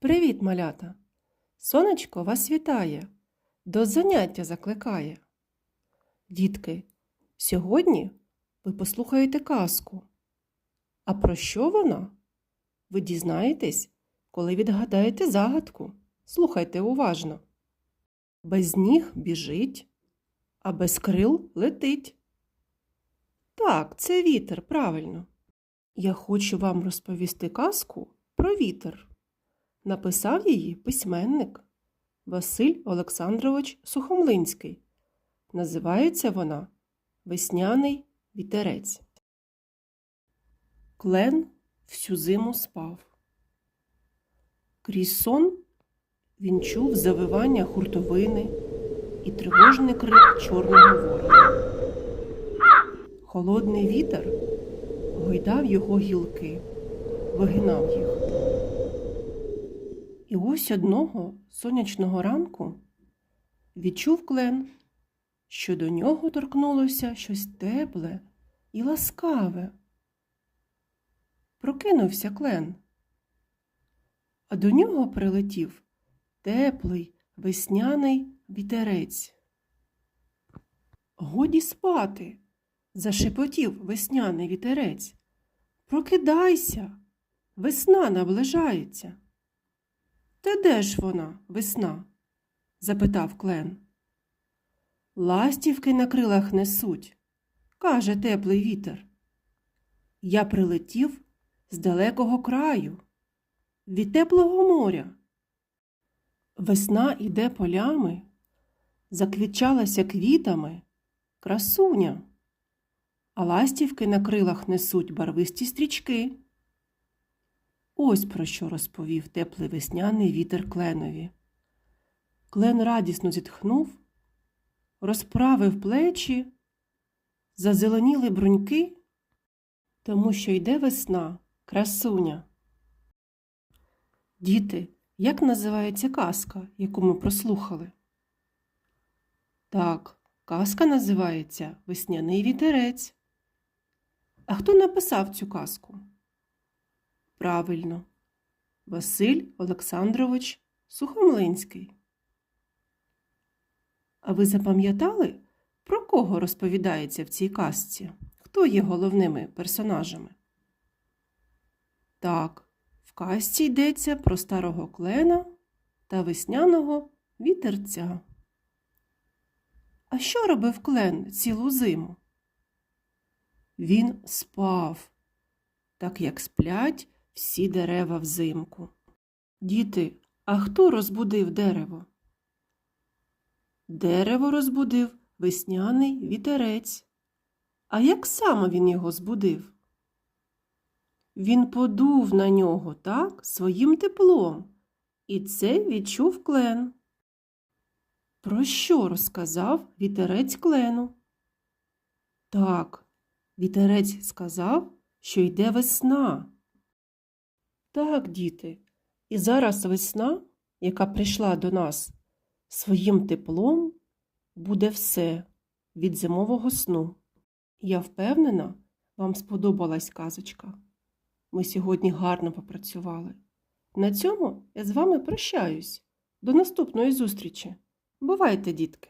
Привіт, малята! Сонечко вас вітає, до заняття закликає. Дітки, сьогодні ви послухаєте казку. А про що вона? Ви дізнаєтесь, коли відгадаєте загадку. Слухайте уважно. Без ніг біжить, а без крил летить. Так, це вітер, правильно. Я хочу вам розповісти казку про вітер. Написав її письменник Василь Олександрович Сухомлинський. Називається вона Весняний вітерець. Клен всю зиму спав. Крізь сон він чув завивання хуртовини і тривожний крик чорного ворога. Холодний вітер гойдав його гілки, вигинав їх. І ось одного сонячного ранку відчув клен, що до нього торкнулося щось тепле і ласкаве. Прокинувся клен, а до нього прилетів теплий весняний вітерець. Годі спати, зашепотів весняний вітерець. Прокидайся, весна наближається. Де ж вона, весна? запитав клен. Ластівки на крилах несуть, каже теплий вітер. Я прилетів з далекого краю, від теплого моря. Весна іде полями, заквітчалася квітами, красуня, а ластівки на крилах несуть барвисті стрічки. Ось про що розповів теплий весняний вітер кленові. Клен радісно зітхнув, розправив плечі, зазеленіли бруньки, тому що йде весна, красуня. Діти, як називається казка, яку ми прослухали? Так, казка називається Весняний вітерець. А хто написав цю казку? Правильно, Василь Олександрович Сухомлинський. А ви запам'ятали, про кого розповідається в цій казці? Хто є головними персонажами? Так, в казці йдеться про старого клена та весняного вітерця. А що робив клен цілу зиму? Він спав, так як сплять всі дерева взимку. Діти, а хто розбудив дерево? Дерево розбудив весняний вітерець. А як саме він його збудив? Він подув на нього так своїм теплом, і це відчув клен. Про що розказав вітерець клену? Так, вітерець сказав, що йде весна. Так, діти, і зараз весна, яка прийшла до нас своїм теплом, буде все від зимового сну. Я впевнена, вам сподобалась казочка. Ми сьогодні гарно попрацювали. На цьому я з вами прощаюсь. До наступної зустрічі. Бувайте, дітки!